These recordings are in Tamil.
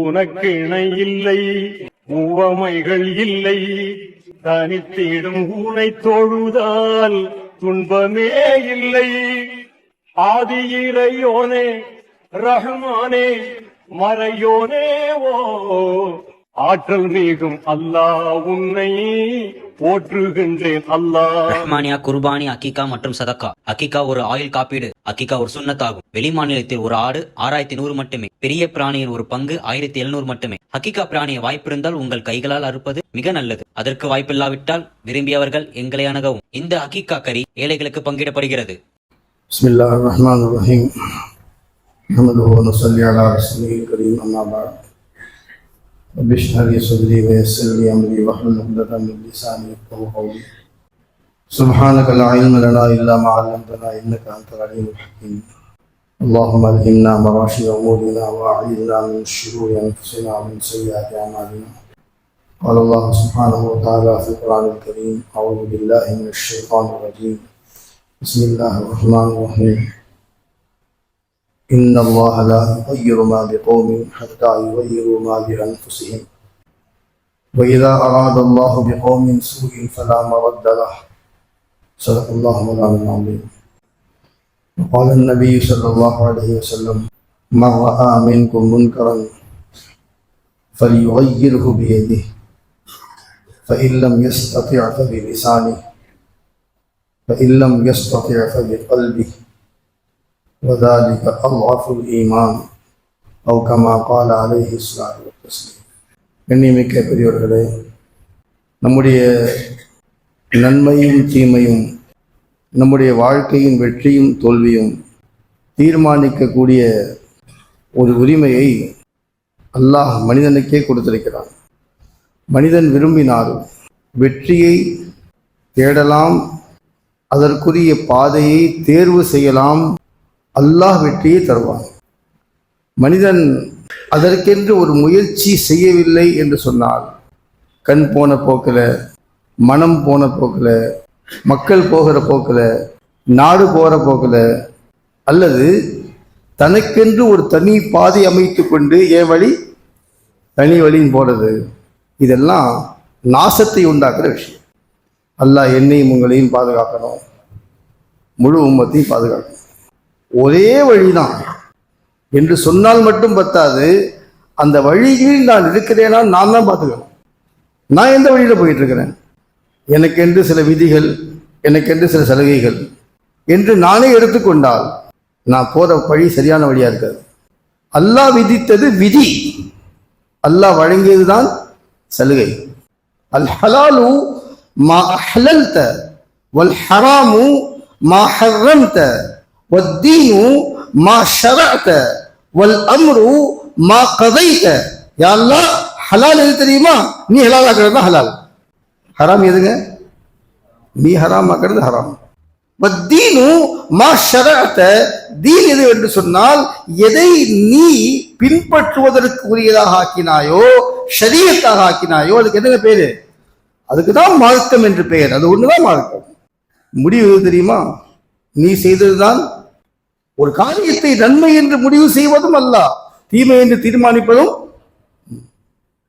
உனக்கு இணை இல்லை. உவமைகள் இல்லை தனித்திடும் ஊனை தொழுதால் துன்பமே இல்லை. ஆதி இறையோனே ரஹ்மானே மறையோனே ஓ ஆற்றல் மிகும் அல்லா உன்னை போற்றுகின்றேன் அல்லாஹ் ரஹ்மானியா குர்பானி அக்கிகா மற்றும் சதக்கா அக்கிகா ஒரு ஆயுள் காப்பீடு அக்கிகா ஒரு சுன்னத்தாகும் வெளி மாநிலத்தில் ஒரு ஆடு ஆறாயிரத்தி நூறு மட்டுமே பெரிய பிராணியின் ஒரு பங்கு ஆயிரத்தி எழுநூறு மட்டுமே அக்கிகா பிராணியை வாய்ப்பிருந்தால் உங்கள் கைகளால் அறுப்பது மிக நல்லது அதற்கு வாய்ப்பில்லாவிட்டால் விரும்பியவர்கள் எங்களை அணுகவும் இந்த அக்கிகா கறி ஏழைகளுக்கு பங்கிடப்படுகிறது بسم الله الرحمن الرحيم نحمده ونصلي على رسوله الكريم أما بعد رب اشرح لي صدري ويسر لي أمري واحلل عقدة من لساني يفقهوا قولي. سبحانك لا علم لنا إلا ما علمتنا إنك أنت العليم الحكيم. اللهم ألهمنا مراشد أمورنا وأعيذنا من شرور أنفسنا ومن سيئات أعمالنا. قال الله سبحانه وتعالى في القرآن الكريم أعوذ بالله من الشيطان الرجيم. بسم الله الرحمن الرحيم. إن الله لا يغير ما بقوم حتى يغيروا ما بأنفسهم. وإذا أراد الله بقوم سوء فلا مرد له. صدق الله مولانا العظيم. وقال النبي صلى الله عليه وسلم من رأى منكم منكرا فليغيره بيده. فإن لم يستطع فبلسانه. فإن لم يستطع فبقلبه. وذلك أضعف الإيمان أو كما قال عليه الصلاة والتسليم கண்ணியமிக்க பெரியவர்களே நம்முடைய நன்மையும் தீமையும் நம்முடைய வாழ்க்கையின் வெற்றியும் தோல்வியும் தீர்மானிக்கக்கூடிய ஒரு உரிமையை அல்லாஹ் மனிதனுக்கே கொடுத்திருக்கிறான் மனிதன் விரும்பினால் வெற்றியை தேடலாம் அதற்குரிய பாதையை தேர்வு செய்யலாம் அல்லாஹ் வெற்றியை தருவான். மனிதன் அதற்கென்று ஒரு முயற்சி செய்யவில்லை என்று சொன்னால் கண் போன போக்கில் மனம் போன போக்கில் மக்கள் போகிற போக்கில் நாடு போகிற போக்கில் அல்லது தனக்கென்று ஒரு தனி பாதை அமைத்து கொண்டு ஏன் வழி? தனி வழின்னு போகிறது இதெல்லாம் நாசத்தை உண்டாக்குற விஷயம். அல்லாஹ் என்னையும் உங்களையும் பாதுகாக்கணும். முழு உம்மத்தையும் பாதுகாக்கணும். ஒரே வழிதான். என்று சொன்னால் மட்டும் பத்தாது அந்த வழியில் நான் இருக்கிறேனா நான் தான் பார்த்துக்கணும். நான் எந்த வழியில் போயிட்டு இருக்கிறேன் எனக்கென்று சில விதிகள் எனக்கென்று சில சலுகைகள் என்று நானே எடுத்துக்கொண்டால் நான் போகிற வழி சரியான வழியாக இருக்காது. அல்லாஹ் விதித்தது விதி. அல்லாஹ் வழங்கியது தான் சலுகை. அல் ஹலாலு மா அஹ்லல்த வல் ஹராமு மா ஹர்ரம்த. வத்தீனு மா ஷரஅத வல் அம்ரு மா கதைத்த யா ஹலால் எது தெரியுமா நீ ஹலால் ஆக்குறது தான் ஹலால் ஹராம் எதுங்க நீ ஹராம் ஆக்குறது ஹராம் வத்தீனு மா ஷரஅத தீன் எது என்று சொன்னால் எதை நீ பின்பற்றுவதற்கு உரியதாக ஆக்கினாயோ ஷரியத்தாக ஆக்கினாயோ அதுக்கு எதுங்க பேரு? அதுக்கு தான் மார்க்கம் என்று பெயர். அது ஒண்ணுதான் மார்க்கம். முடிவு தெரியுமா? நீ செய்ததுதான் ஒரு காரியத்தை நன்மை என்று முடிவு செய்வதும் அல்ல தீமை என்று தீர்மானிப்பதும்.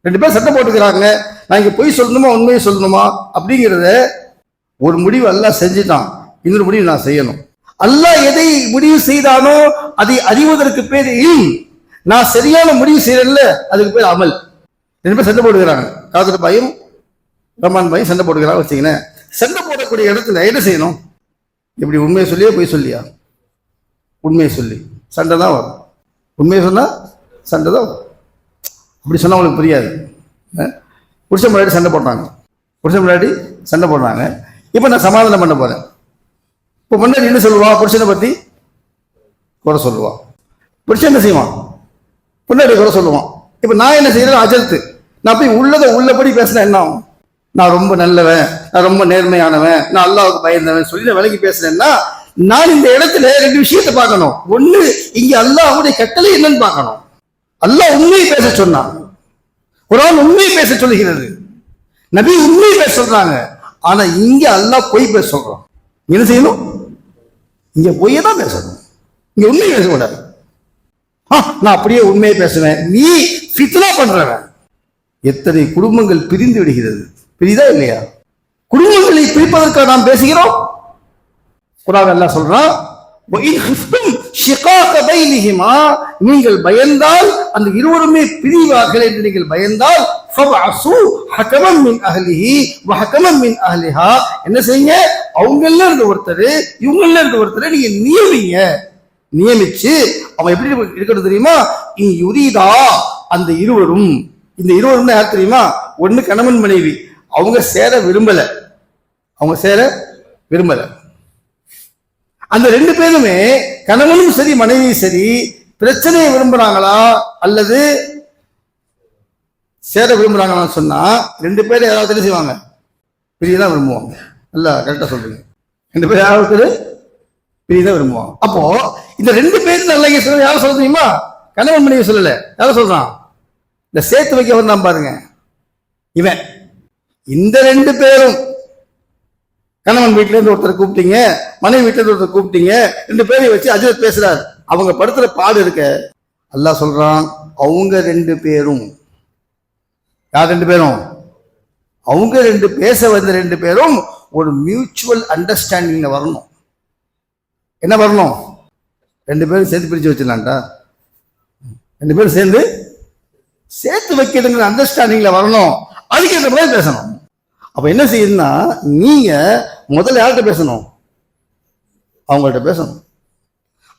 ரெண்டு பேர் சட்டம் போட்டுக்கிறாங்க. நான் இங்க பொய் சொல்லணுமா உண்மையை சொல்லணுமா? அப்படிங்கிறத ஒரு முடிவு அல்ல செஞ்சுட்டான். இன்னொரு முடிவு நான் செய்யணும். அல்ல எதை முடிவு செய்தானோ அதை அறிவதற்கு பேர் நான் சரியான முடிவு செய்யல அதுக்கு பேர் அமல். ரெண்டு பேர் சண்டை போட்டுக்கிறாங்க. காதர் பாயும் ரமான் பாயும் சண்டை போட்டுக்கிறாங்க வச்சுக்கினேன் சண்டை போடக்கூடிய இடத்துல என்ன செய்யணும்? இப்படி உண்மையை சொல்லியா போய் சொல்லியா? உண்மையை சொல்லி. சண்டை தான் வரும். உண்மையை சொன்னால் சண்டை தான் வரும். அப்படி சொன்னால் அவங்களுக்கு புரியாது. புருஷன் முன்னாடி சண்டை போட்டாங்க. புருஷன் முன்னாடி சண்டை போடுறாங்க இப்போ நான் சமாதானம் பண்ண போகிறேன் இப்போ முன்னாடி என்ன சொல்லுவா புருஷனை பற்றி குறை சொல்லுவான் புருஷன் என்ன செய்வான்? பின்னாடி குறை சொல்லுவான். இப்போ நான் என்ன செய்யறது அஜர்த்து நான் போய் உள்ளதை உள்ளபடி பேசினா என்ன ஆகும்? நான் ரொம்ப நல்லவன். நான் ரொம்ப நேர்மையானவன். நான் அல்லாவுக்கு பயந்தவன். சொல்லி நான் விலகி பேசுறேன்னா நான் இந்த இடத்துல ரெண்டு விஷயத்தை பார்க்கணும். ஒண்ணு இங்க அல்லாஹுடைய கட்டளை என்னன்னு பார்க்கணும். அல்லாஹ் உண்மையை பேச சொன்னான் குரான் உண்மையை பேச சொல்லுகிறது. நபி உண்மையை பேச சொல்றாங்க. ஆனா இங்க அல்லாஹ் பொய் பேச சொல்றான். என்ன செய்யணும்? இங்க பொய்யை தான் பேசணும். இங்க உண்மையை பேசக்கூடாது ஆ, நான் அப்படியே உண்மையை பேசுவேன். நீ ஃபித்னா பண்றவன். எத்தனை குடும்பங்கள் பிரிந்து விடுகிறது. பிரிதா இல்லையா? குடும்பங்களை பிரிப்பதற்காக நாம் பேசுகிறோம். குரான் எல்லாம் சொல்றான் நீங்கள் பயந்தால் அந்த இருவருமே பிரிவார்கள் என்று நீங்கள் பயந்தால் என்ன செய்யுங்க? அவங்கல்ல இருந்து ஒருத்தர் இவங்கள இருந்து ஒருத்தர் நீங்க நியமிங்க. நியமிச்சு அவன் எப்படி இருக்கிறது தெரியுமா? இனி யுரிதா. அந்த இருவரும் இந்த இருவரும் யார் தெரியுமா? ஒன்னு கணவன் மனைவி. அவங்க சேர விரும்பல. அவங்க சேர விரும்பலை. அந்த ரெண்டு பேருமே கணவனும் சரி மனைவியும் சரி பிரச்சனையை விரும்புறாங்களா அல்லது சேர விரும்புறாங்களான்னு சொன்னா ரெண்டு பேரும் யாராவது என்ன செய்வாங்க? பிரியதான் விரும்புவாங்க. நல்லா கரெக்டா சொல்றீங்க. ரெண்டு பேரும் யாராவது பிரியதான் விரும்புவாங்க. அப்போ இந்த ரெண்டு பேரும் நல்லா சொல்ல யாரும் சொல்ல தெரியுமா? கணவன் மனைவி சொல்லல. யாரும் சொல்றான்? இந்த சேர்த்து வைக்க வந்தான் பாருங்க. இவன். இந்த ரெண்டு பேரும் கணவன் வீட்டுல இருந்து ஒருத்தர் கூப்பிட்டீங்க மனைவி வீட்டுல இருந்து ஒருத்தர் கூப்பிட்டீங்க ரெண்டு பேரையும் வச்சு அஜித் பேசுறாரு. அவங்க படுத்துற பாடு இருக்க. அல்லா சொல்றான் அவங்க ரெண்டு பேரும். யார் ரெண்டு பேரும்? அவங்க ரெண்டு பேச வந்த ரெண்டு பேரும் ஒரு மியூச்சுவல் அண்டர்ஸ்டாண்டிங்ல வரணும். என்ன வரணும்? ரெண்டு பேரும் சேர்த்து பிரிச்சு வச்சிடலாம்டா. ரெண்டு பேரும் சேர்ந்து சேர்த்து வைக்கிறதுங்கிற அண்டர்ஸ்டாண்டிங்ல வரணும். அதுக்கு ஏற்ற மாதிரி பேசணும். அப்ப என்ன செய்யுதுன்னா நீங்க முதல்ல யார்கிட்ட பேசணும்? அவங்கள்ட்ட பேசணும்.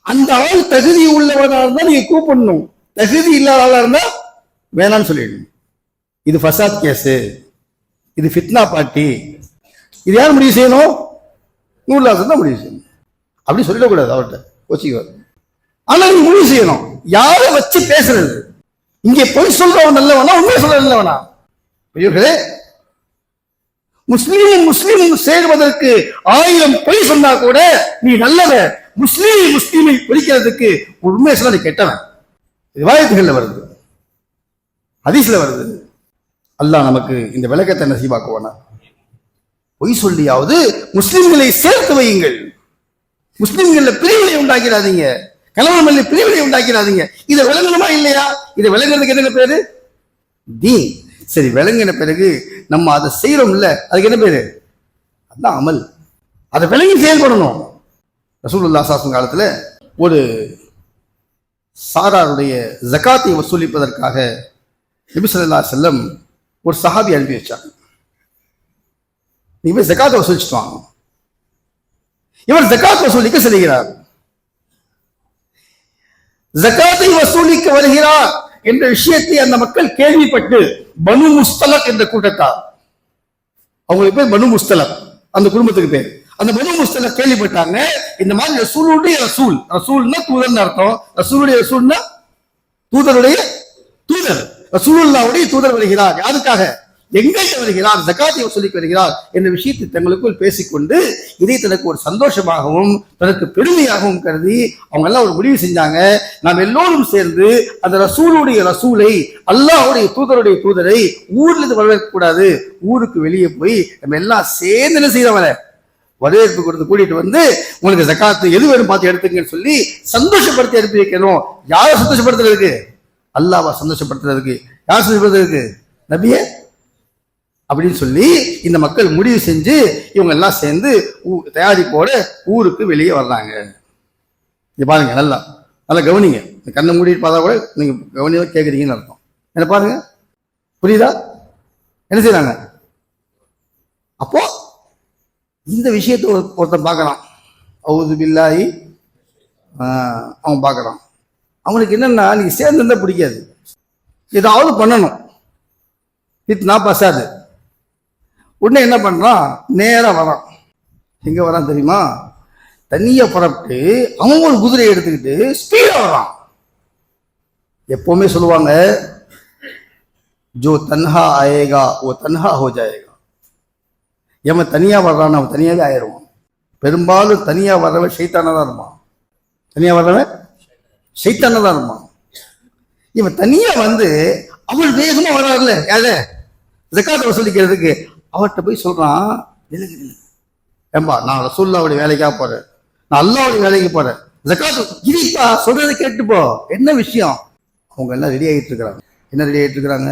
அந்த ஆள் தகுதி உள்ளவனாக இருந்தா நீங்க கூப்பிடணும். தகுதி இல்லாத ஆளா இருந்தா வேணாம்னு சொல்லிடணும். இது ஃபசாத் கேஸ். இது ஃபித்னா பார்ட்டி. இது யார் முடிவு செய்யணும்? நூல்லாசன் தான் முடிவு செய்யணும். அப்படி சொல்லிடக்கூடாது அவர்கிட்ட. கோச்சிக்குவார். ஆனால் நீங்க முடிவு செய்யணும். யாரை வச்சு பேசுறது? இங்கே பொய் சொல்றவன் நல்லவனா உண்மை சொல்ற நல்லவனா? பெரியவர்களே முஸ்லீமும் முஸ்லீமும் சேருவதற்கு ஆயிரம் பொய் சொன்னா கூட நீ நல்லவன். முஸ்லீம் முஸ்லீமை பிடிக்கிறதுக்கு உண்மை சொல்ல நீ கெட்டவன். ரிவாயத்துகள்ல வருது. அதிசல வருது. அல்லாஹ் நமக்கு இந்த விளக்கத்தை நசீபாக்குவானா? பொய் சொல்லியாவது முஸ்லிம்களை சேர்த்து வையுங்கள். முஸ்லிம்கள்ல பிரிவினை உண்டாக்கிறாதீங்க கணவன் மல்லி பிரிவினை உண்டாக்கிறாதீங்க இதை விளங்கணுமா இல்லையா? இதை விளங்குறதுக்கு என்ன பேரு? தீ சரி விளங்கின பிறகு நம்ம அதை செய்யறோம்ல அதுக்கு என்ன பேர்? அதான் அமல். அதை விளங்கி செயல்படணும். ரசூலுல்லா சாசன் காலத்தில் ஒரு சாராருடைய ஜக்காத்தை வசூலிப்பதற்காக நபி செல்லம் ஒரு சஹாபி அனுப்பி வச்சாங்க. நீ போய் ஜகாத்தை வசூலிச்சுட்டு வாங்க. இவர் ஜக்காத் வசூலிக்க செல்கிறார் ஜக்காத்தை வசூலிக்க வருகிறார் என்ற விஷயத்தை அந்த மக்கள் கேள்விப்பட்டு பனு முஸ்தலக் என்ற கூட்டத்தார். அவங்களுக்கு பேர் பனு முஸ்தலக். அந்த குடும்பத்துக்கு பேர். அந்த பனு முஸ்தலக் கேள்விப்பட்டாங்க இந்த மாதிரி ரசூலுடைய ரசூல். ரசூல்னா தூதர்னு அர்த்தம். ரசூலுடைய ரசூல்னா தூதருடைய தூதர். ரசூலுல்லாவுடைய தூதர் வருகிறார். யாருக்காக? எங்கள்கிட்ட வருகிறார் ஜகாத்தை வசூலிக்க வருகிறார் என்ற விஷயத்தை தங்களுக்குள் பேசிக்கொண்டு இதை தனக்கு ஒரு சந்தோஷமாகவும் தனக்கு பெருமையாகவும் கருதி அவங்க எல்லாம் ஒரு முடிவு செஞ்சாங்க. நாம் எல்லோரும் சேர்ந்து அந்த ரசூலுடைய ரசூலை அல்லாஹ்வுடைய தூதருடைய தூதரை ஊர்ல இருந்து வரவேற்க கூடாது ஊருக்கு வெளியே போய் நம்ம எல்லாம் சேர்ந்து என்ன செய்யறவரை வரவேற்பு கொடுத்து கூட்டிட்டு வந்து உங்களுக்கு ஜக்காத்து எது வேணும் பார்த்து எடுத்துங்கன்னு சொல்லி சந்தோஷப்படுத்தி அனுப்பி வைக்கணும். யாரை சந்தோஷப்படுத்துறதுக்கு? அல்லாவா சந்தோஷப்படுத்துறதுக்கு. யார் சந்தோஷப்படுத்துறதுக்கு? நபியே? அப்படின்னு சொல்லி இந்த மக்கள் முடிவு செஞ்சு இவங்க எல்லாம் சேர்ந்து ஊ- தயாரிப்போட ஊருக்கு வெளியே வர்றாங்க. இது பாருங்க நல்லா நல்லா கவனிங்க. இந்த கண்ணை மூடிட்டு பார்த்தா கூட நீங்க கவனியா கேட்குறீங்கன்னு அர்த்தம். என்ன பாருங்க புரியுதா? என்ன செய்யறாங்க அப்போ இந்த விஷயத்தை ஒருத்தன் பார்க்கறான். அவுது பில்லாயி அவன் பார்க்கறான். அவனுக்கு என்னன்னா நீங்க சேர்ந்து பிடிக்காது. ஏதாவது பண்ணணும். வித் நான் பசாது உடனே என்ன பண்றான் நேரா வரான். எங்க வரான் தெரியுமா? தண்ணியை புறப்பட்டு அவன் ஒரு குதிரையை எடுத்துக்கிட்டு ஸ்பீடாக வரான். எப்பவுமே சொல்லுவாங்க ஜோ தன்ஹா ஆயேகா ஓ தன்ஹா ஹோ ஜாயேகா. எவன் தனியா வர்றான் அவன் தனியாகவே ஆயிடுவான். பெரும்பாலும் தனியா வர்றவன் ஷைத்தானா தான் இருப்பான். தனியா வர்றவன் ஷைத்தானா தான் இருப்பான். இவன் தனியா வந்து அவள் வேகமாக வராருல்ல யாரு? ஜக்காத்தை வசூலிக்கிறதுக்கு. அவர்கிட்ட போய் சொல்றான் நில்லுங்க நில்லுங்க ஏம்பா நான் ரசூல்லாவுடைய வேலைக்காக போகிறேன் நான் அல்லாவுடைய வேலைக்கு போறேன். ஜக்காத்து இருப்பா சொல்றதை கேட்டுப்போ. என்ன விஷயம்? அவங்க எல்லாம் ரெடி ஆகிட்டு இருக்கிறாங்க. என்ன ரெடி ஆகிட்டு இருக்கிறாங்க?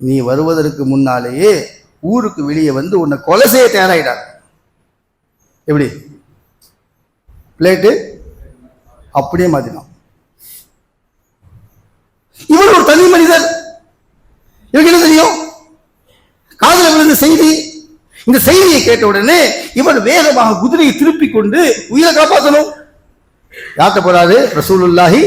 நீ வருவதற்கு முன்னாலேயே ஊருக்கு வெளியே வந்து உன்னை கொலை செய்ய தயாராகிட்டாங்க எப்படி? பிளேட்டு அப்படியே மாத்தினோம் இவர் ஒரு தனி மனிதர். இவருக்கு என்ன தெரியும்? காதல செய்தி இந்த செய்தியை கேட்ட உடனே இவன் வேகமாக குதிரையை திருப்பி கொண்டு உயிரை காப்பாற்றணும். யார்கிட்ட போறாரு? ரசூலுல்லாஹி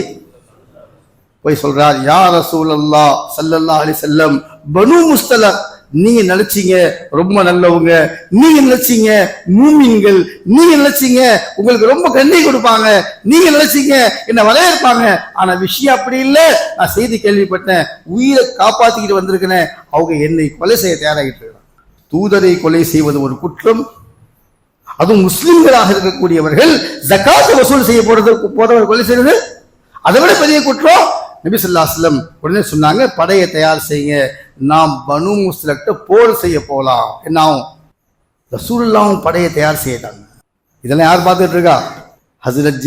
போய் சொல்றார் யா ரசூலல்லா சல்லல்லா அலி செல்லம் பனு முஸ்தலக் நீங்க நினைச்சீங்க ரொம்ப நல்லவங்க நீங்க நினைச்சீங்க மூமின்கள் நீங்க நினைச்சீங்க உங்களுக்கு ரொம்ப கண்ணி கொடுப்பாங்க நீங்க நினைச்சீங்க என்ன வரவேற்பாங்க ஆனா விஷயம் அப்படி இல்ல. நான் செய்தி கேள்விப்பட்டேன் உயிரை காப்பாத்திக்கிட்டு வந்திருக்கிறேன். அவங்க என்னை கொலை செய்ய தயாராகிட்டு இருக்கிறாங்க தூதரை கொலை செய்வது ஒரு குற்றம். அதுவும் முஸ்லிம்களாக இருக்கக்கூடியவர்கள் ஜக்காத்தை வசூல் செய்ய போறது போறவர் கொலை செய்வது அதை விட பெரிய குற்றம். நபி ஸல்லல்லாஹு உடனே சொன்னாங்க படையை தயார் செய்யுங்க. நாம் பனு முஸ்லக்ட போர் செய்ய போகலாம். என்ன ஆகும்? ரசூலுல்லாவும் படையை தயார் செய்யட்டாங்க. இதெல்லாம் யார் பார்த்துட்டு இருக்கா? ஹசரத்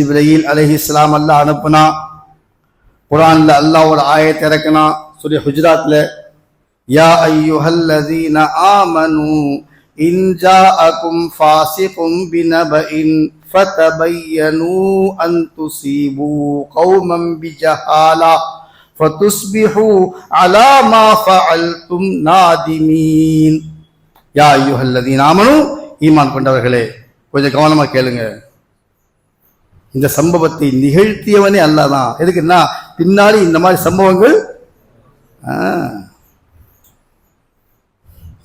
அலஹி இஸ்லாம் அல்லாஹ் அனுப்புனா குரான்ல அல்லாஹ் ஒரு ஆயத்தை இறக்குனா சூரிய ஹுஜராத்ல யா அய்யுஹல்லதீன ஆமனு இன் ஜாஅகும் ஃபாசிகும் பினபஇன் ஃபதபையனு அன் துஸீபு கௌமம் பிஜஹாலா ஃபதுஸ்பிஹு அலா மா ஃபஅல்தும் நாதிமீன் யா அய்யுஹல்லதீன ஆமனு ஈமான் கொண்டவர்களே கொஞ்சம் கவனமா கேளுங்க இந்த சம்பவத்தை நிகழ்த்தியவனே அல்லாதான் எதுக்குன்னா பின்னாடி இந்த மாதிரி சம்பவங்கள் ஆ.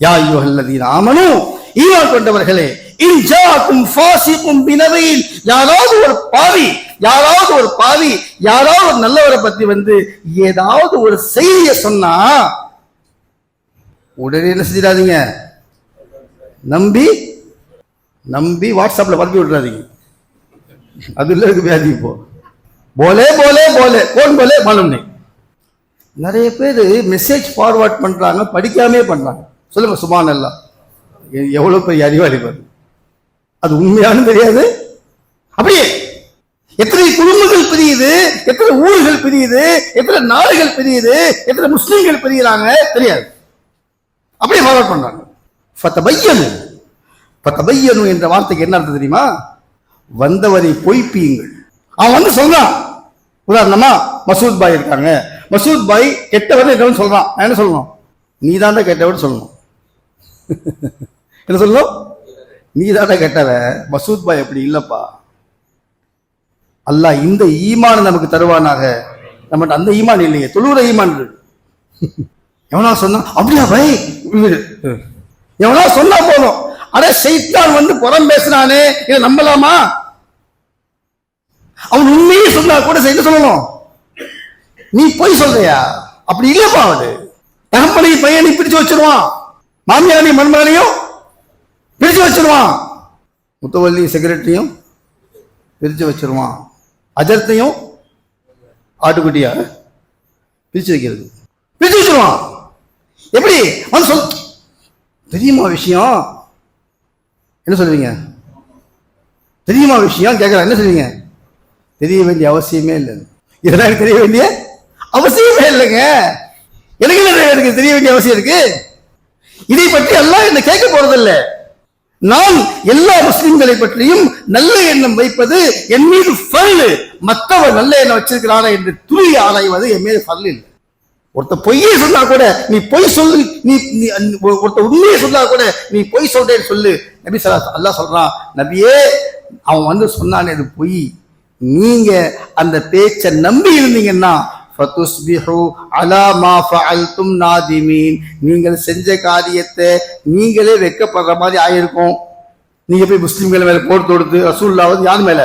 யா அய்யுஹல்லதீன ஆமனு ஈமான் கொண்டவர்களே ஃபாசிக்கும் பினவையில் யாராவது ஒரு பாவி யாராவது ஒரு பாவி யாராவது ஒரு நல்லவரை பத்தி வந்து ஏதாவது ஒரு செய்தியை சொன்னா உடனே என்ன செஞ்சிடாதீங்க? நம்பி நம்பி வாட்ஸ்அப்ல பரப்பி விட்டுறாதீங்க. அது இல்ல இருக்கு வியாதி இப்போ. போலே போலே போலே போன் போலே மனம் நிறைய பேர் மெசேஜ் ஃபார்வர்ட் பண்றாங்க படிக்காமே பண்றாங்க. சொல்லுங்க சுபான் எல்லாம் எவ்வளோ பெரிய அறிவாளி பாரு. அது உண்மையானு தெரியாது. அப்படியே எத்தனை குடும்பங்கள் பிரியுது எத்தனை ஊர்கள் பிரியுது எத்தனை நாடுகள் பிரியுது எத்தனை முஸ்லீம்கள் பிரிகிறாங்க தெரியாது. அப்படியே ஃபாலோ பண்றாங்க. ஃபத்தபையனு ஃபத்தபையனு என்ற வார்த்தைக்கு என்ன அர்த்தம் தெரியுமா? வந்தவரை பொய்ப்பியுங்கள். அவன் வந்து சொல்றான். உதாரணமா மசூத் பாய் இருக்காங்க. மசூத் பாய் கெட்டவர் என்னவன் சொல்றான். என்ன சொல்லணும்? நீ தான் கெட்டவர் சொல்லணும். என்ன சொல்லணும்? நீ தாண்டா கெட்டவன் மசூத் பாய் அப்படி இல்லப்பா. அல்லாஹ் இந்த ஈமான் நமக்கு தருவானாக. நம்மகிட்ட அந்த ஈமான் இல்லையே. தொழுகிற ஈமான் எவனா சொன்னா அப்படியா பை எவனா சொன்னா போதும். அட சைத்தான் வந்து புறம் பேசுறானே இதை நம்பலாமா? அவன் உண்மையே சொன்னா கூட செய்ய சொல்லணும். நீ போய் சொல்றியா? அப்படி இல்லப்பா அவரு தகப்பனை பையனை பிடிச்சு வச்சிருவான். மாமியாரையும் மருமகனையும் பிரித்து வச்சிருவான். முத்தவல்லி செக்ரட்டரியும் பிரிச்சு வச்சிருவான். அஜர்த்தையும் ஆட்டுக்குட்டியா பிரிச்சு வைக்கிறது. பிரிச்சு வச்சிருவான். எப்படி? அவன் சொல். தெரியுமா விஷயம்? என்ன சொல்லுவீங்க? தெரியுமா விஷயம்? கேட்கலாம் என்ன சொல்லுவீங்க? தெரிய வேண்டிய அவசியமே இல்லை. இதெல்லாம் எனக்கு தெரிய வேண்டிய அவசியமே இல்லைங்க. எனக்கு என்ன எனக்கு தெரிய வேண்டிய அவசியம் இருக்கு. இதை பற்றி எல்லாம் என்ன கேட்க போறதில்லை. நான் எல்லா முஸ்லிம்களை பற்றியும் நல்ல எண்ணம் வைப்பது என் மீது ஃபர்லு. மற்றவர் நல்ல எண்ணம் வச்சிருக்கிறாரா என்று துளி ஆராய்வது என் மீது ஃபர்ல் இல்லை. ஒருத்த பொய்யே சொன்னா கூட நீ பொய் சொல்லு நீ நீ ஒருத்த உண்மையை சொன்னா கூட நீ பொய் சொல்றேன்னு சொல்லு. நபி சலா அல்லா சொல்றான் நபியே அவன் வந்து சொன்னானே அது பொய். நீங்க அந்த பேச்சை நம்பி இருந்தீங்கன்னா ஃபதுஸ்பிஹு அலா மா ஃபஅல்தும் நாதிமீன் நீங்கள் செஞ்ச காரியத்தை நீங்களே வெட்கப்படுற மாதிரி ஆயிருக்கும். நீங்க போய் முஸ்லிம்கள் மேல போர் தொடுத்து ரசூல்லாவது யார் மேல?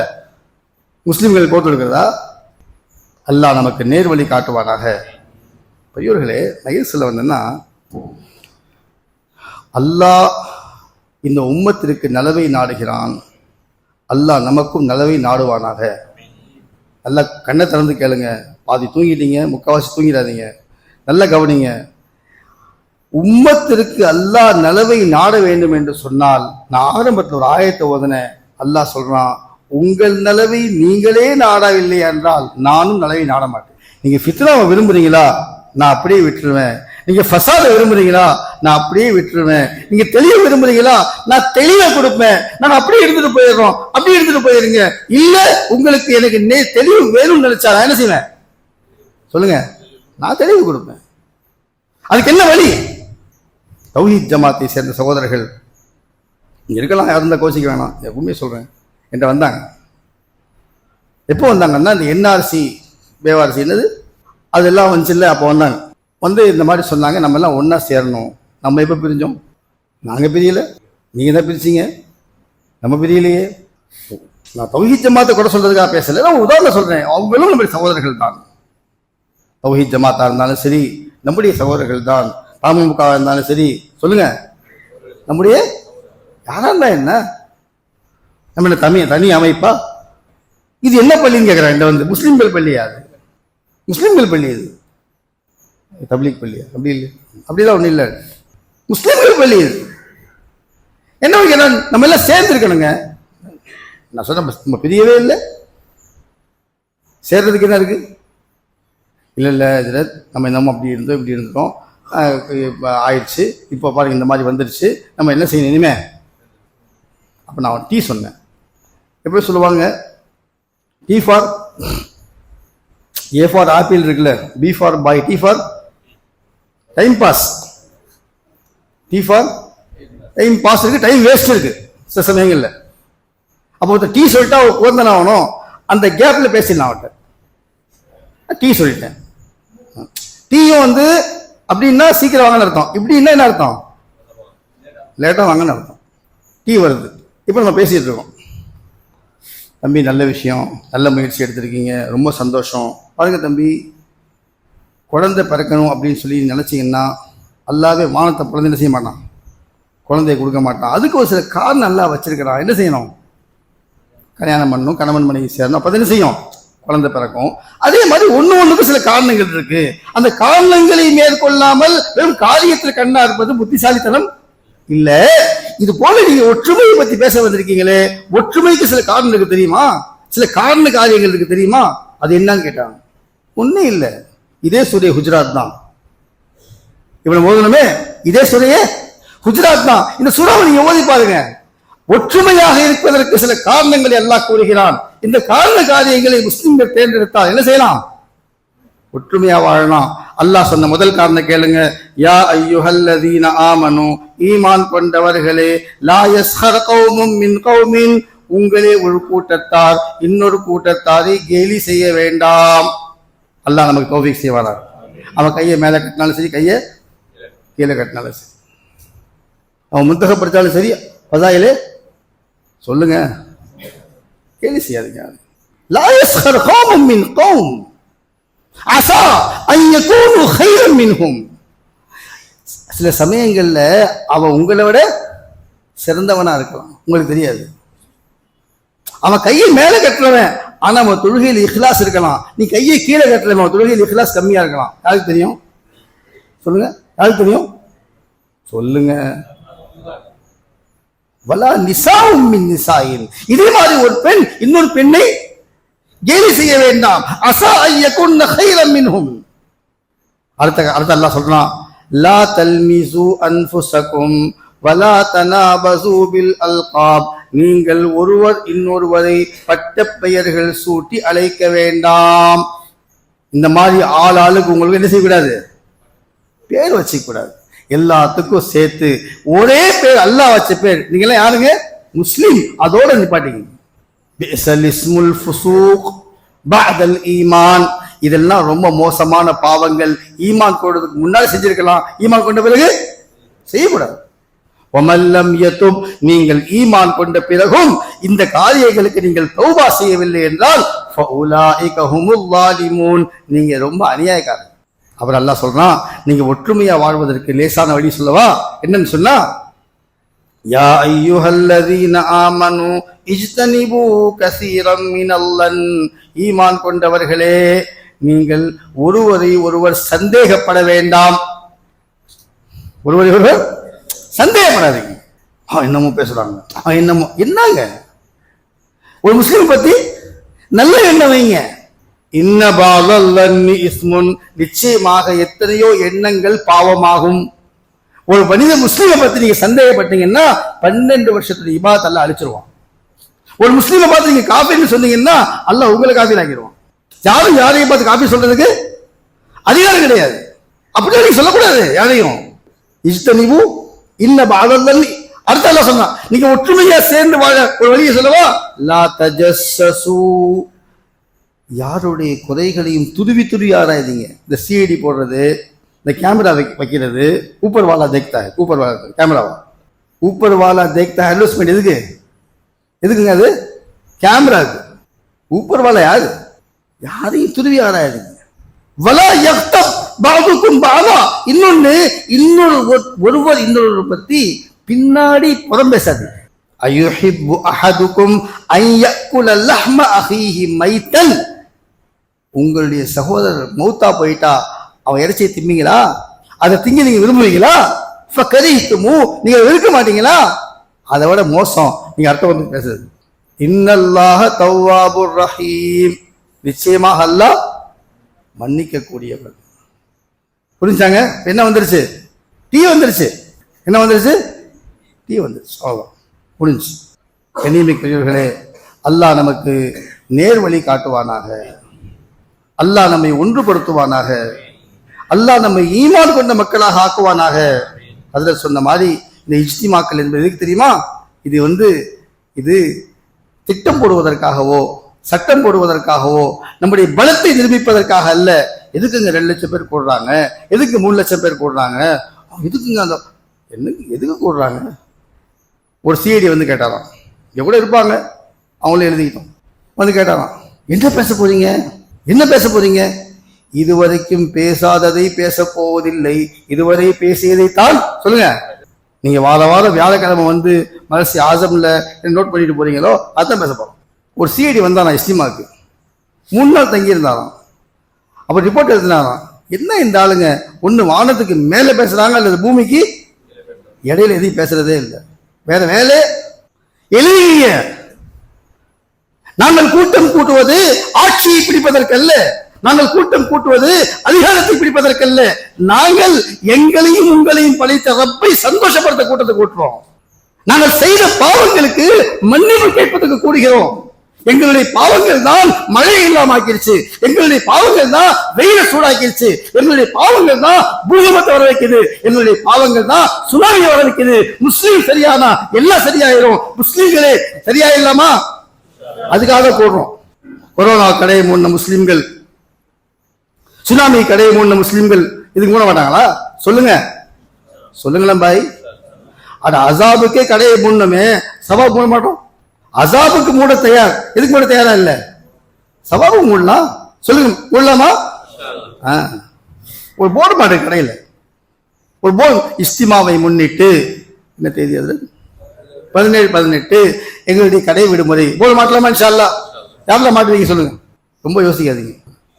முஸ்லிம்கள் போர் தொடுக்கிறதா அல்லாஹ் நமக்கு நேர்வழி காட்டுவானாக. பெரியவர்களே நகர் வந்தன்னா வந்தேன்னா அல்லாஹ் இந்த உம்மத்திற்கு நலவை நாடுகிறான். அல்லாஹ் நமக்கும் நலவை நாடுவானாக. நல்லா கண்ணை திறந்து கேளுங்க. பாதி தூங்கிட்டீங்க முக்கால்வாசி தூங்கிடாதீங்க. நல்லா கவனிங்க. உம்மத்திற்கு அல்லாஹ் நலவை நாட வேண்டும் என்று சொன்னால் நான் ஆரம்பத்தில் ஒரு ஆயத்தை ஓதுனேன். அல்லாஹ் சொல்கிறான் உங்கள் நலவை நீங்களே நாடவில்லை என்றால் நானும் நலவை நாட மாட்டேன் நீங்கள் ஃபித்ராவை விரும்புகிறீங்களா நான் அப்படியே விட்டுருவேன். நீங்கள் ஃபசாதை விரும்புகிறீங்களா நான் அப்படியே விட்டுருவேன். நீங்கள் தெளிவு விரும்புகிறீங்களா நான் தெளிவை கொடுப்பேன். நான் அப்படியே எடுத்துகிட்டு போயிடுறோம். அப்படியே எடுத்துகிட்டு போயிடுங்க இல்லை உங்களுக்கு எனக்கு நே- தெளிவு வேணும்னு நினைச்சா நான் என்ன செய்வேன்? சொல்லுங்க. நான் தெளிவு கொடுப்பேன். அதுக்கு என்ன வழி? தௌஹீத் ஜமாத்தை சேர்ந்த சகோதரர்கள் இங்கே இருக்கலாம் யாரும் இருந்தால் கோச்சிக்க வேணாம். எப்பவுமே சொல்கிறேன் என்கிட்ட வந்தாங்க. எப்போ வந்தாங்கன்னா இந்த என்ஆர்சி பேவார்சி என்னது? அதெல்லாம் வந்துச்சுல்ல அப்போ வந்தாங்க. வந்து இந்த மாதிரி சொன்னாங்க நம்ம எல்லாம் ஒன்றா சேரணும். நம்ம எப்போ பிரிஞ்சோம்? நாங்கள் பிரியல. நீங்கள் தான் பிரிச்சீங்க. நம்ம பிரியலையே. நான் தௌஹித் ஜமாத்தை கூட சொல்கிறதுக்காக பேசலை. நான் உதாரணம் சொல்கிறேன் அவங்களும் நம்முடைய சகோதரர்கள் தான். தௌஹித் ஜமாத்தா இருந்தாலும் சரி நம்முடைய சகோதரர்கள் தான் அமமுக இருந்தாலும் சரி சொல்லுங்க. நம்முடைய யாரா இருந்தா என்ன? நம்ம என்ன தனி தனி அமைப்பா? இது என்ன பள்ளின்னு கேட்குறேன் இந்த வந்து முஸ்லீம்கள் பள்ளியா அது. முஸ்லீம்கள் பள்ளி இது. தப்லீக் பள்ளியா அப்படி இல்லை. அப்படிலாம் ஒன்றும் இல்லை. முஸ்லீம்கள் பள்ளி இது. என்ன வைக்கிறேன் நம்ம எல்லாம் சேர்ந்துருக்கணுங்க. நான் சொன்ன நம்ம பிரியவே இல்லை. சேர்றதுக்கு என்ன இருக்கு? இல்லை இல்லை இதில் நம்ம என்னமோ அப்படி இருந்தோம் இப்படி இருந்தோம் இப்போ ஆயிடுச்சு. இப்போ பாருங்கள் இந்த மாதிரி வந்துடுச்சு நம்ம என்ன செய்யணும் இனிமே? அப்போ நான் டீ சொன்னேன். எப்படி சொல்லுவாங்க? T for A for apple இருக்குல்ல B for boy T for time pass T for time pass இருக்குது டைம் வேஸ்ட் இருக்குது சில சமயங்களில். அப்போ ஒருத்தர் டீ சொல்லிட்டா குழந்தை ஆகணும். அந்த கேப்பில் பேசிடலாம் அவன்கிட்ட டீ சொல்லிட்டேன். டீயும் வந்து அப்படின்னா சீக்கிரம் வாங்கன்னு அர்த்தம். இப்படின்னா என்ன அர்த்தம்? லேட்டாக வாங்கன்னு அர்த்தம். டீ வருது. இப்போ நம்ம பேசிட்டு இருக்கோம். தம்பி நல்ல விஷயம். நல்ல முயற்சி எடுத்திருக்கீங்க. ரொம்ப சந்தோஷம். பாருங்க தம்பி. குழந்தை பிறக்கணும் அப்படின்னு சொல்லி நினச்சிங்கன்னா அல்லாவே வானத்தை பிறந்து என்ன செய்ய மாட்டான்? குழந்தைய கொடுக்க மாட்டான். அதுக்கு ஒரு சில காரணம் நல்லா வச்சுருக்கிறான். என்ன செய்யணும்? கல்யாணம் பண்ணணும் கணவன் மனைவி சேரணும். அப்போ என்ன செய்யும்? குழந்தை பிறக்கும். அதே மாதிரி ஒண்ணு ஒன்றுக்கும் சில காரணங்கள் இருக்கு. அந்த காரணங்களை மேற்கொள்ளாமல் வெறும் காரியத்தில் கண்ணா இருப்பது புத்திசாலித்தனம் இல்ல. இது போல நீங்க ஒற்றுமையை பத்தி பேச வந்திருக்கீங்களே. ஒற்றுமைக்கு சில காரணம் இருக்கு தெரியுமா? சில காரண காரியங்கள் இருக்கு தெரியுமா? அது என்னன்னு கேட்டாங்க. ஒண்ணும் இல்லை. இதே சூரிய குஜராத் தான். இவ்வளவு மோதனமே இதே சூரிய குஜராத் தான். இந்த சூறாவை நீங்க ஓதி பாருங்க. ஒற்றுமையாக இருப்பதற்கு சில காரணங்களை அல்லாஹ் கூறுகிறான். இந்த காரண காரியங்களை முஸ்லிம்கள் தேர்ந்தெடுத்தால் என்ன செய்யலாம்? ஒற்றுமையா வாழலாம். அல்லாஹ் சொன்ன முதல் காரணம் கேளுங்க. யா ஐயுஹல்லதீன ஆமனு ஈமான் கொண்டவர்களே லா யஸ்ஹர் கௌமும் மின் கௌமின். உங்களே ஒரு கூட்டத்தார் இன்னொரு கூட்டத்தாரை கேலி செய்ய வேண்டாம். அல்லாஹ் நமக்கு தௌஃபீக் செய்வாரா அவன் கையை மேலே கட்டினாலும் சரி கையை கீழே கட்டினாலும் சரி. அவன் முந்தக சரி பதாயிலே சொல்லுங்க. கேலி செய்யாதீங்க. லாயஸ்கர் கோமம் மின் கோம். அசா ஐயக்கூனு ஹைரம் மின்ஹும். சில சமயங்களில் அவன் உங்களை விட சிறந்தவனாக இருக்கலாம். உங்களுக்கு தெரியாது. அவன் கையை மேலே கட்டுறவன் ஆனா அவன் தொழுகையில் இஹ்லாஸ் இருக்கலாம். நீ கையை கீழே கட்டுறவன் அவன் தொழுகையில் இஹ்லாஸ் கம்மியா இருக்கலாம். யாருக்கு தெரியும்? சொல்லுங்க. யாருக்கு தெரியும்? சொல்லுங்க. வலா நிசாவும் மின் நிசாயின். இதே மாதிரி ஒரு பெண் இன்னொரு பெண்ணை கேலி செய்ய வேண்டாம். அசா கொண்ட ஹைரம் மின்ஹும். அடுத்த அடுத்த அல்லாஹ் சொல்றான் லா தல்மிசு அன்ஃபுசகும் வலா தனாபசு பில் அல்காப். நீங்கள் ஒருவர் இன்னொருவரை பட்ட பெயர்கள் சூட்டி அழைக்க வேண்டாம். இந்த மாதிரி ஆள் ஆளுக்கு உங்களுக்கு என்ன செய்யக்கூடாது? பேர் வச்சுக்கூடாது எல்லாத்துக்கும் சேர்த்து ஒரே பேர் அல்லாஹ் வச்ச பேர். நீங்களாம் யாருங்க? முஸ்லீம். அதோட நிப்பாட்டிங்க. இஸ்முல் ஃபுசூக் பாதல் ஈமான். இதெல்லாம் ரொம்ப மோசமான பாவங்கள். ஈமான் கொண்டதுக்கு முன்னால் செஞ்சிருக்கலாம். ஈமான் கொண்ட பிறகு செய்யக்கூடாது. ஒமல்லம் எத்தும் நீங்கள் ஈமான் கொண்ட பிறகும் இந்த காரியங்களுக்கு நீங்கள் தௌபா செய்யவில்லை என்றால் நீங்க ரொம்ப அநியாயக்காரன் அவர் அல்லாஹ் சொல்றான் நீங்க ஒற்றுமையா வாழ்வதற்கு லேசான வழி சொல்லவா? என்னன்னு சொன்னா யா ஐயுஹல்லதீன ஆமனு இஜ்தனிபு கசீரம் மினல்லன். ஈமான் கொண்டவர்களே நீங்கள் ஒருவரை ஒருவர் சந்தேகப்பட வேண்டாம். ஒருவரை ஒருவர் சந்தேகப்படாதீங்க. அவன் என்னமோ பேசுறாங்க. அவன் என்னமோ என்னங்க? ஒரு முஸ்லீம் பத்தி நல்ல எண்ணம் வைங்க. இன்ன இஸ்முன். நிச்சயமாக எத்தனையோ எண்ணங்கள் பாவமாகும். ஒரு மனித முஸ்லீமை பத்தி நீங்க சந்தேகப்பட்டீங்கன்னா பன்னெண்டு வருஷத்துல இபாத் அல்ல அழிச்சிருவான். ஒரு முஸ்லீமை பார்த்து நீங்க காஃபின்னு சொன்னீங்கன்னா அல்ல உங்களை காஃபி ஆக்கிடுவான் யாரும் யாரையும் பார்த்து காஃபி சொல்றதுக்கு அதிகாரம் கிடையாது. அப்படியே நீங்க சொல்லக்கூடாது யாரையும். இஷ்டனிவு இன்ன பாதல்லி அடுத்த அல்லாஹ் சொன்னா நீங்க ஒற்றுமையா சேர்ந்து வாழ ஒரு வழியை சொல்லவா? லா தஜசூ யாருடைய குறைகளையும் துருவி துருவி ஆராயுதீங்க. இந்த சிஐடி போடுறது இந்த கேமரா வைக்கிறது ஊப்பர் வாலா தேக்தா है ஊப்பர் வாலா கேமராவா ஊப்பர் வாலா தேக்தா அட்வர்டைஸ்மெண்ட் எதுக்கு? எதுக்குங்க அது? கேமரா அது ஊப்பர் வாலா யாரு? யாரையும் துருவி ஆராயாதீங்க. வலா யக்தப் பாதுக்கும் பாவா. இன்னொன்று இன்னொரு ஒருவர் இன்னொரு பற்றி பின்னாடி புறம் பேசாது அயுஹிப்பு அஹதுக்கும் அன் லஹ்ம அஹீஹி மைத்தன். உங்களுடைய சகோதரர் மௌத்தா போயிட்டா அவன் இறைச்சியை திம்பிங்களா அதை திங்க நீங்க விரும்புவீங்களா? ஃபகரிஹ்துமு நீங்க இருக்க மாட்டீங்களா? அதை விட மோசம். நீங்க அர்த்தம் வந்து பேசுறது. இன்னல்லாக தவ்வாபுர் ரஹீம். நிச்சயமாக அல்லாஹ் மன்னிக்க கூடியவர் புரிஞ்சாங்க என்ன வந்துருச்சு? டீ வந்துருச்சு. என்ன வந்துருச்சு? டீ வந்துருச்சு. அவ்வளோ புரிஞ்சு கண்ணியமிக்கவர்களே அல்லாஹ் நமக்கு நேர்வழி காட்டுவானாக. அல்லாஹ் நம்மை ஒன்றுபடுத்துவானாக. அல்லாஹ் நம்மை ஈமான் கொண்ட மக்களாக ஆக்குவானாக. அதில் சொன்ன மாதிரி இந்த இஜ்திமாக்கள் என்பது எதுக்கு தெரியுமா? இது வந்து இது திட்டம் போடுவதற்காகவோ சட்டம் போடுவதற்காகவோ நம்முடைய பலத்தை நிரூபிப்பதற்காக அல்ல. எதுக்குங்க ரெண்டு லட்சம் பேர் போடுறாங்க? எதுக்கு மூணு லட்சம் பேர் போடுறாங்க? எதுக்குங்க அந்த என்ன எதுக்கு கூடுறாங்க ஒரு சிஐடி வந்து கேட்டாராம். எவ்வளோ இருப்பாங்க? அவங்களும் எழுதிக்கிட்டோம். வந்து கேட்டாராம். என்ன பேச போறீங்க? என்ன பேச போறீங்க? இதுவரைக்கும் பேசாததை பேச போவதில்லை. இதுவரை பேசியதைத்தான் சொல்லுங்க. நீங்க வார வாரம் வியாழக்கிழமை வந்து மனசு ஆசம்ல நோட் பண்ணிட்டு போறீங்களோ அதான் பேச போறோம். ஒரு சிஐடி வந்தானா இஸ்டிமாக்கு மூணு நாள் தங்கி இருந்தாராம் அப்ப ரிப்போர்ட் எழுதினாராம் என்ன இந்த ஆளுங்க? ஒண்ணு வானத்துக்கு மேல பேசுறாங்க அல்லது பூமிக்கு இடையில எதையும் பேசுறதே இல்லை. வேற வேலை? எழுதிங்க நாங்கள் கூட்டம் கூட்டுவது ஆட்சியை பிடிப்பதற்கல்ல. நாங்கள் கூட்டம் கூட்டுவது அதிகாரத்தை பிடிப்பதற்கல்ல. நாங்கள் எங்களையும் உங்களையும் பழித்த ரப்பை சந்தோஷப்படுத்த கூட்டத்தை கூட்டுறோம். நாங்கள் செய்த பாவங்களுக்கு மன்னிப்பு கேட்பதற்கு கூடுகிறோம். எங்களுடைய பாவங்கள் தான் மழை இல்லாம ஆக்கிருச்சு. எங்களுடைய பாவங்கள் தான் வெயில சூடாக்கிருச்சு. எங்களுடைய பாவங்கள் தான் பூகம்பத்தை வர வைக்குது. எங்களுடைய பாவங்கள் தான் சுனாமியை வர வைக்குது. முஸ்லீம் சரியானா? எல்லாம் சரியாயிரும். முஸ்லீம்களே சரியாயிடலாமா? அதுக்காக போடுறோம். கொரோனா கடையை மூடின முஸ்லீம்கள் சுனாமி கடையை மூடின முஸ்லிம்கள் இதுக்கு மூட மாட்டாங்களா? சொல்லுங்க. சொல்லுங்களேன் பாய். அட அசாபுக்கே கடையை மூடணுமே. சபா மூட மாட்டோம். அசாபுக்கு மூட தயார். எதுக்கு மூட தயாரா இல்ல? சபாபு மூடலாம். சொல்லுங்க மூடலாமா? ஆ. ஒரு போர்டு மாட்டேன் கடையில். ஒரு போர்டு இஸ்திமாவை முன்னிட்டு என்ன தேதி அது? பதினேழு பதினெட்டு எங்களுடைய கடை விடுமுறை. போர்டு மாட்டலாமா இன்ஷால்லா யாரில் மாட்டுவீங்க சொல்லுங்க. ரொம்ப யோசிக்காதீங்க.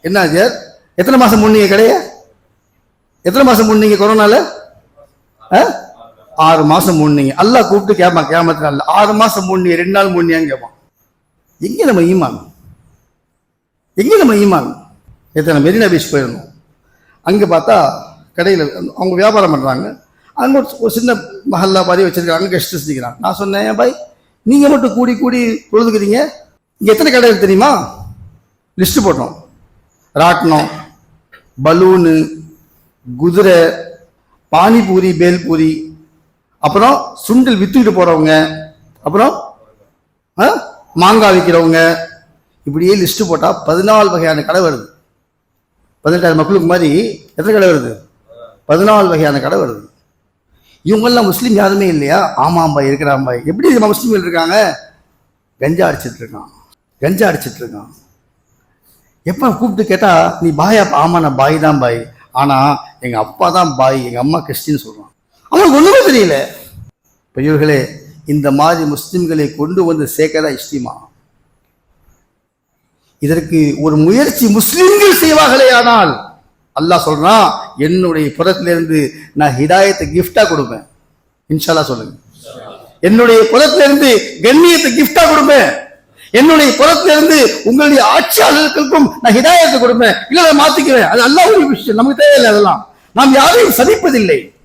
என்ன சார் எத்தனை மாதம் முன்னீங்க கடையை? எத்தனை மாதம் முன்னீங்க கொரோனாவில் ஆ? ஆறு மாதம் முன்னீங்க அல்லா கூப்பிட்டு கேட்பான் கேமத்துல அல்ல ஆறு மாதம் முன்னீங்க ரெண்டு நாள் முன்னியான்னு கேட்பான் எங்கே நம்ம ஈமான்? எங்கே நம்ம ஈமான்? எத்தனை மெரினா பீச் போயிருந்தோம். அங்கே பார்த்தா கடையில் அவங்க வியாபாரம் பண்ணுறாங்க அங்கே ஒரு சின்ன மஹல்லா மாதிரி வச்சிருக்காங்க. கெஸ்ட் நிற்கிறாங்க நான் சொன்னேன் பாய் நீங்கள் மட்டும் கூடி கூடி தொழுதுக்கிறீங்க இங்கே எத்தனை கடை தெரியுமா? லிஸ்ட்டு போட்டோம். ராட்டினம் பலூனு குதிரை பானிபூரி பேல்பூரி அப்புறம் சுண்டல் வித்துக்கிட்டு போகிறவங்க அப்புறம் ஆ, மாங்காய் விற்கிறவங்க இப்படியே லிஸ்ட்டு போட்டால் பதினாலு வகையான கடை வருது. பதினெட்டாயிரம் மக்களுக்கு மாதிரி எத்தனை கடை வருது? பதினாலு வகையான கடை வருது. இவங்கெல்லாம் முஸ்லீம் யாருமே இல்லையா? ஆமாம்பா இருக்கிறாம்பா. எப்படி முஸ்லீம்கள் இருக்காங்க? கஞ்சா அடிச்சிட்டு இருக்கான். கஞ்சா அடிச்சிட்டு இருக்கான். எப்ப கூப்பிட்டு கேட்டா நீ பாயா? ஆமா நான் பாய் தான் பாய். ஆனா எங்க அப்பா தான் பாய் எங்க அம்மா கிறிஸ்டின் சொல்றான். அவனுக்கு ஒன்றுமே தெரியல. பெரியவர்களே இந்த மாதிரி முஸ்லிம்களை கொண்டு வந்து சேர்க்கதா இஸ்திமா இதற்கு ஒரு முயற்சி முஸ்லீம்கள் செய்வார்களே ஆனால் அல்லாஹ் சொல்றான் என்னுடைய புறத்திலிருந்து நான் ஹிதாயத்தை கிஃப்டா கொடுப்பேன். இன்ஷால்லா சொல்லுங்க. என்னுடைய புறத்திலிருந்து கண்ணியத்தை கிஃப்டா கொடுப்பேன். என்னுடைய புறத்திலிருந்து உங்களுடைய ஆட்சியாளர்களுக்கும் நான் ஹிதாயத்தை கொடுப்பேன். இல்ல நான் மாத்திக்கிறேன். அது அல்லாஹ்வுடைய விஷயம். நமக்கு தேவையில்லை அதெல்லாம். நாம் யாரையும் சதிப்பதில்லை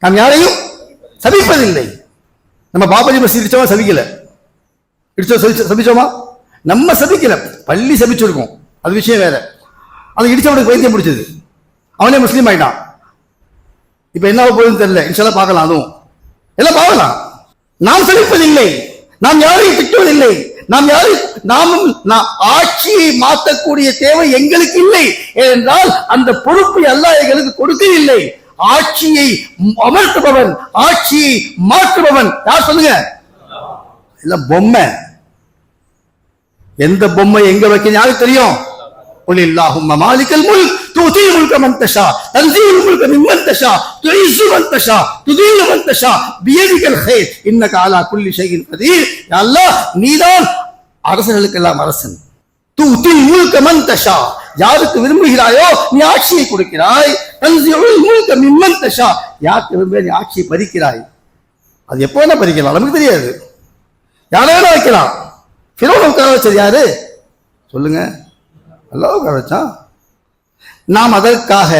நாம் யாரையும் சபிப்பதில்லை. நம்ம பாபாஜி மசீத் இடிச்சோமா? சபிக்கல. இடிச்சோ சபிச்சோமா? நம்ம சபிக்கல. பள்ளி சபிச்சிருக்கோம். அது விஷயம் வேற. அது இடிச்சவனுக்கு வைத்தியம் பிடிச்சது. அவனே முஸ்லீம் ஆயிட்டான். இப்ப என்ன போகுதுன்னு தெரியல. இன்ஷால்லா பார்க்கலாம் அதுவும். எல்லாம் பார்க்கலாம். நாம் சலிப்பதில்லை நாம் யாரையும் திட்டுவதில்லை. நாம் யாரும் நாமும் நா- ஆட்சியை மாற்றக்கூடிய தேவை எங்களுக்கு இல்லை. ஏனென்றால் அந்த பொறுப்பு எல்லாம் எங்களுக்கு கொடுக்கவில்லை. ஆட்சியை அமர்த்துபவன் ஆட்சியை மாற்றுபவன். யார் சொல்லுங்க? எல்லாம் பொம்மை. எந்த பொம்மை எங்க வைக்கணும்? யாருக்கு தெரியும்? قل اللهم مالك الملك تؤتي الملك من تشاء تنزيل الملك ممن تشاء تعز من تشاء تذل من تشاء بيدك الخير انك على كل شيء قدير يا الله நீதான் அரசர்களுக்கெல்லாம் அரசன் தூத்தி முழுக்க மன் தஷா யாருக்கு விரும்புகிறாயோ நீ ஆட்சியை கொடுக்கிறாய் தன்சியுல் முழுக்க மிம்மன் தஷா யாருக்கு விரும்ப நீ ஆட்சியை பறிக்கிறாய் அது எப்போ வேணா பறிக்கலாம் நமக்கு தெரியாது யாரை வேணா வைக்கலாம் ஃபிரோனை உட்கார வச்சது யாரு சொல்லுங்க அல்லாஹ் உட்கார வச்சான் நாம் அதற்காக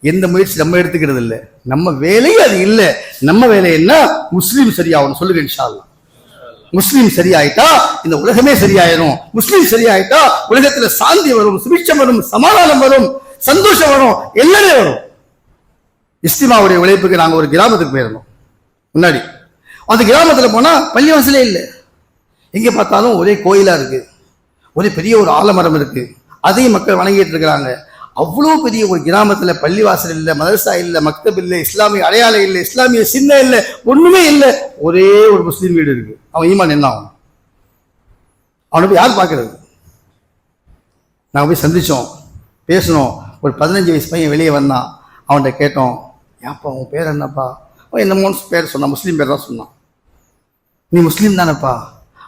எந்த முயற்சி நம்ம எடுத்துக்கிறது இல்லை. நம்ம வேலையே அது இல்லை. நம்ம வேலை என்ன? முஸ்லீம் சரியாகணும் சொல்லுங்க இன்ஷால்லாம் முஸ்லீம் சரியாயிட்டா இந்த உலகமே சரியாயிரும். முஸ்லீம் சரியாயிட்டா உலகத்துல சாந்தி வரும் சுபிட்சம் வரும் சமாதானம் வரும் சந்தோஷம் வரும் எல்லாமே வரும். இஸ்திமாவுடைய உழைப்புக்கு நாங்க ஒரு கிராமத்துக்கு போயிருந்தோம். முன்னாடி. அந்த கிராமத்துல போனா பள்ளிவாசலே இல்லை. எங்க பார்த்தாலும் ஒரே கோயிலா இருக்கு. ஒரே பெரிய ஒரு ஆலமரம் இருக்கு. அதையும் மக்கள் வணங்கிட்டு இருக்கிறாங்க அவ்வளோ பெரிய ஒரு கிராமத்துல பள்ளிவாசல் இல்லை மதரசா இல்லை மக்தப் இல்லை இஸ்லாமிய அடையாளம் இல்லை இஸ்லாமிய சின்ன இல்லை ஒண்ணுமே இல்லை. ஒரே ஒரு முஸ்லீம் வீடு இருக்கு. அவன் ஈமான் என்ன ஆகும்? அவனை போய் யார் பார்க்கறது? நாங்கள் போய் சந்திச்சோம். பேசினோம். ஒரு பதினஞ்சு வயசு பையன் வெளியே வந்தான் அவன்கிட்ட கேட்டோம் ஏன்ப்பா உன் பேர் என்னப்பா? அவன் என்னமோன்னு பேர் சொன்னான். முஸ்லீம் பேர் தான் சொன்னான். நீ முஸ்லீம் தானேப்பா?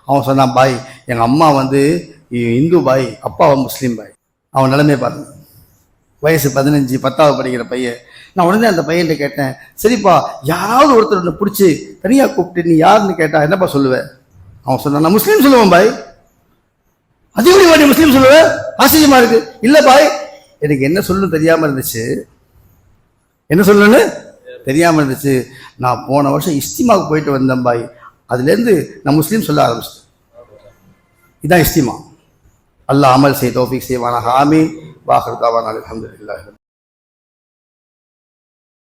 அவன் சொன்னான் பாய் எங்கள் அம்மா வந்து இந்து பாய் அப்பா முஸ்லீம் பாய். அவன் நிலைமை பாருங்க. வயசு பதினஞ்சு பத்தாவது படிக்கிற பையன். நான் உடனே அந்த பையன்கிட்ட கேட்டேன் சரிப்பா யாராவது ஒருத்தர் ஒன்று பிடிச்சி தனியாக கூப்பிட்டு நீ யாருன்னு கேட்டா என்னப்பா சொல்லுவேன் அவன் சொன்னான் நான் முஸ்லீம் சொல்லுவேன் பாய். அது வாடி முஸ்லீம் சொல்லுவேன் ஆச்சரியமா இருக்கு. இல்லை பாய் எனக்கு என்ன சொல்லணும் தெரியாம இருந்துச்சு. என்ன சொல்லணும்னு தெரியாமல் இருந்துச்சு. நான் போன வருஷம் இஸ்திமாவுக்கு போயிட்டு வந்தேன் பாய். அதுலேருந்து நான் முஸ்லீம் சொல்ல ஆரம்பிச்சிட்டேன். இதான் இஸ்திமா. அல்லாமல் அமல் செய்வானாக. ஆமீன். வாஹர் தாவான் அலமதுல்லாஹ்